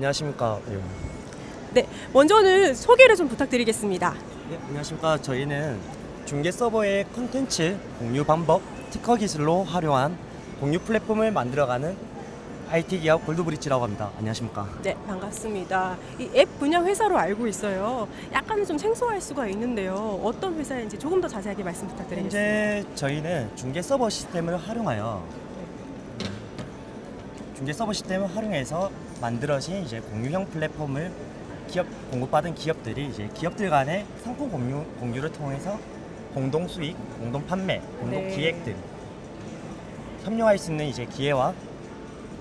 안녕하십니까. 예. 네, 먼저는 소개를 좀 부탁드리겠습니다. 네, 안녕하십니까. 저희는 중계 서버의 콘텐츠 공유 방법, 특허 기술로 활용한 공유 플랫폼을 만들어가는 IT 기업 골드브릿지라고 합니다. 안녕하십니까. 네, 반갑습니다. 이 앱 분야 회사로 알고 있어요. 약간 좀 생소할 수가 있는데요. 어떤 회사인지 조금 더 자세하게 말씀 부탁드리겠습니다. 현재 저희는 중계 서버 시스템을 활용하여 중계 서버 시스템을 활용해서 만들어진 이제 공유형 플랫폼을 기업 공급받은 기업들이 이제 기업들 간의 상품 공유 공유를 통해서 공동 수익, 공동 판매, 공동 네. 기획 등 협력할 수 있는 이제 기회와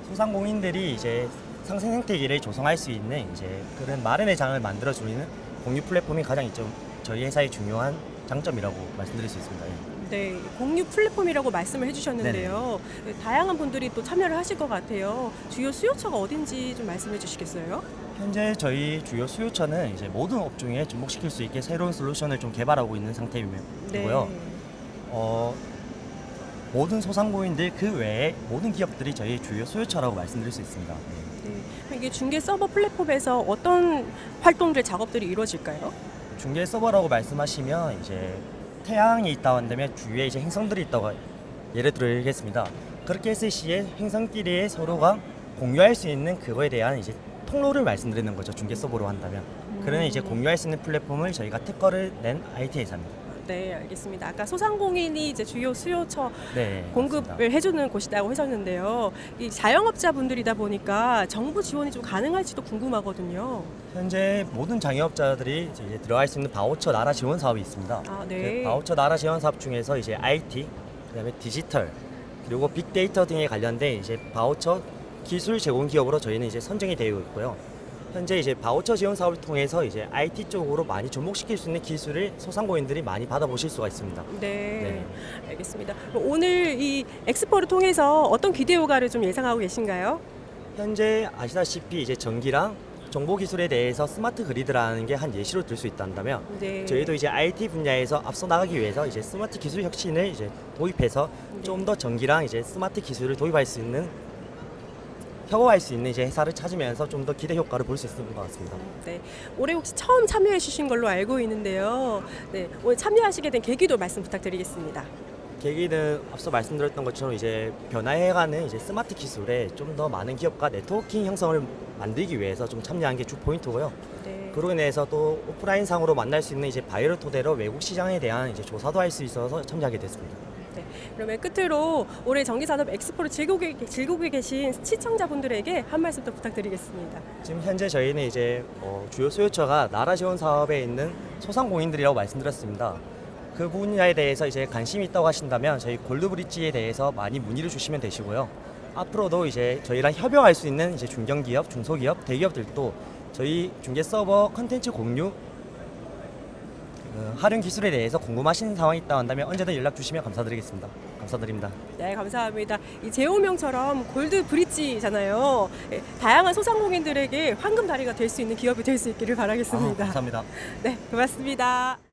소상공인들이 이제 상생 생태계를 조성할 수 있는 이제 그런 마련의 장을 만들어 주는 공유 플랫폼이 가장 이점 저희 회사의 중요한 장점이라고 말씀드릴 수 있습니다. 예. 네, 공유 플랫폼이라고 말씀을 해주셨는데요. 네, 다양한 분들이 또 참여를 하실 것 같아요. 주요 수요처가 어딘지 좀 말씀해 주시겠어요? 현재 저희 주요 수요처는 이제 모든 업종에 접목시킬 수 있게 새로운 솔루션을 좀 개발하고 있는 상태이고요. 네. 어, 모든 소상공인들 그 외에 모든 기업들이 저희 주요 수요처라고 말씀드릴 수 있습니다. 네. 네. 그럼 이게 중개 서버 플랫폼에서 어떤 활동들, 작업들이 이루어질까요? 중계 서버라고 말씀하시면 이제 태양이 있다고 한다면 주위에 이제 행성들이 있다고 예를 들겠습니다. 그렇게 했을 시에 행성끼리 서로가 공유할 수 있는 그거에 대한 이제 통로를 말씀드리는 거죠. 중계 서버로 한다면. 그러면 이제 공유할 수 있는 플랫폼을 저희가 특허를 낸 IT 회사입니다. 네, 알겠습니다. 아까 소상공인이 이제 주요 수요처 네. 공급을 맞습니다. 해주는 곳이라고 하셨는데요. 이 자영업자분들이다 보니까 정부 지원이 좀 가능할지도 궁금하거든요. 현재 모든 장애업자들이 이제 들어갈 수 있는 바우처 나라 지원 사업이 있습니다. 아, 그 네. 바우처 나라 지원 사업 중에서 이제 IT, 그다음에 디지털, 그리고 빅데이터 등에 관련된 이제 바우처 기술 제공 기업으로 저희는 이제 선정이 되어 있고요. 현재 이제 바우처 지원 사업을 통해서 이제 IT 쪽으로 많이 접목시킬 수 있는 기술을 소상공인들이 많이 받아보실 수가 있습니다. 네, 알겠습니다. 그럼 오늘 이 엑스포를 통해서 어떤 기대 효과를 좀 예상하고 계신가요? 현재 아시다시피 이제 전기랑 정보 기술에 대해서 스마트 그리드라는 게 한 예시로 들 수 있다면 네. 저희도 이제 IT 분야에서 앞서 나가기 위해서 이제 스마트 기술 혁신을 이제 도입해서 네. 좀더 전기랑 이제 스마트 기술을 도입할 수 있는 협업할 수 있는 이제 회사를 찾으면서 좀 더 기대 효과를 볼 수 있을 것 같습니다. 네, 올해 혹시 처음 참여해 주신 걸로 알고 있는데요. 네, 오늘 참여하시게 된 계기도 말씀 부탁드리겠습니다. 계기는 앞서 말씀드렸던 것처럼 이제 변화해가는 이제 스마트 기술에 좀 더 많은 기업과 네트워킹 형성을 만들기 위해서 좀 참여한 게 주 포인트고요. 네. 그로 인해서 또 오프라인 상으로 만날 수 있는 이제 바이럴 토대로 외국 시장에 대한 이제 조사도 할 수 있어서 참여하게 됐습니다. 네, 그러면 끝으로 올해 전기산업 엑스포를 즐기고, 계- 즐기고 계신 시청자분들에게 한 말씀 더 부탁드리겠습니다. 지금 현재 저희는 이제 어, 주요 수요처가 나라 지원 사업에 있는 소상공인들이라고 말씀드렸습니다. 그 분야에 대해서 이제 관심이 있다고 하신다면 저희 골드브릿지에 대해서 많이 문의를 주시면 되시고요. 앞으로도 이제 저희랑 협업할 수 있는 이제 중견기업, 중소기업, 대기업들도 저희 중개 서버 컨텐츠 공유 어, 활용 기술에 대해서 궁금하신 상황이 있다고 한다면 언제든 연락 주시면 감사드리겠습니다. 감사드립니다. 네, 감사합니다. 이 제호명처럼 골드 브릿지잖아요. 예, 다양한 소상공인들에게 황금 다리가 될 수 있는 기업이 될 수 있기를 아, 바라겠습니다. 감사합니다. 네, 고맙습니다.